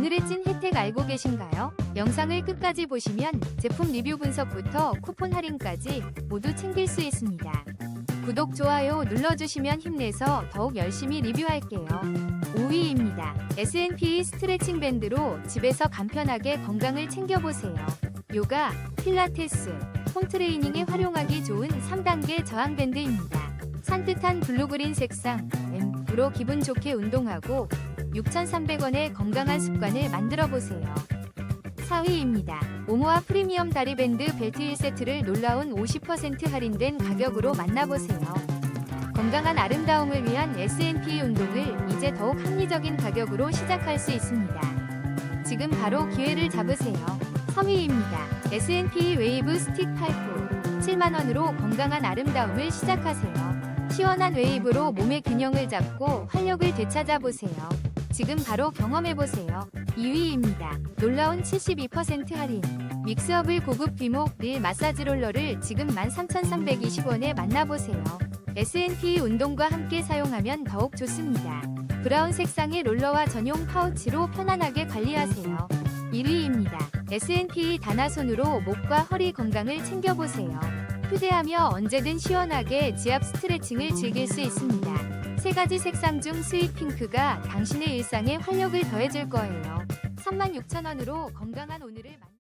오늘의 찐 혜택 알고 계신가요? 영상을 끝까지 보시면 제품 리뷰 분석부터 쿠폰 할인까지 모두 챙길 수 있습니다. 구독, 좋아요 눌러주시면 힘내서 더욱 열심히 리뷰할게요. 5위입니다. S&P 스트레칭 밴드로 집에서 간편하게 건강을 챙겨보세요. 요가, 필라테스, 홈트레이닝에 활용하기 좋은 3단계 저항 밴드입니다. 산뜻한 블루그린 색상, M으로 기분 좋게 운동하고 6,300원의 건강한 습관을 만들어 보세요. 4위입니다. 오모아 프리미엄 다리밴드 벨트 1세트를 놀라운 50% 할인된 가격으로 만나보세요. 건강한 아름다움을 위한 S&P 운동을 이제 더욱 합리적인 가격으로 시작할 수 있습니다. 지금 바로 기회를 잡으세요. 3위입니다. S&P 웨이브 스틱 파이프 7만원으로 건강한 아름다움을 시작하세요. 시원한 웨이브로 몸의 균형을 잡고 활력을 되찾아보세요. 지금 바로 경험해보세요. 2위입니다. 놀라운 72% 할인. 믹스업을 고급 비목 릴 마사지 롤러를 지금 13,320원에 만나보세요. S&P 운동과 함께 사용하면 더욱 좋습니다. 브라운 색상의 롤러와 전용 파우치로 편안하게 관리하세요. 1위입니다. S&P 다나손으로 목과 허리 건강을 챙겨보세요. 휴대하며 언제든 시원하게 지압 스트레칭을 즐길 수 있습니다. 세 가지 색상 중 스윗 핑크가 당신의 일상에 활력을 더해줄 거예요. 36,000원으로 건강한 오늘을 만-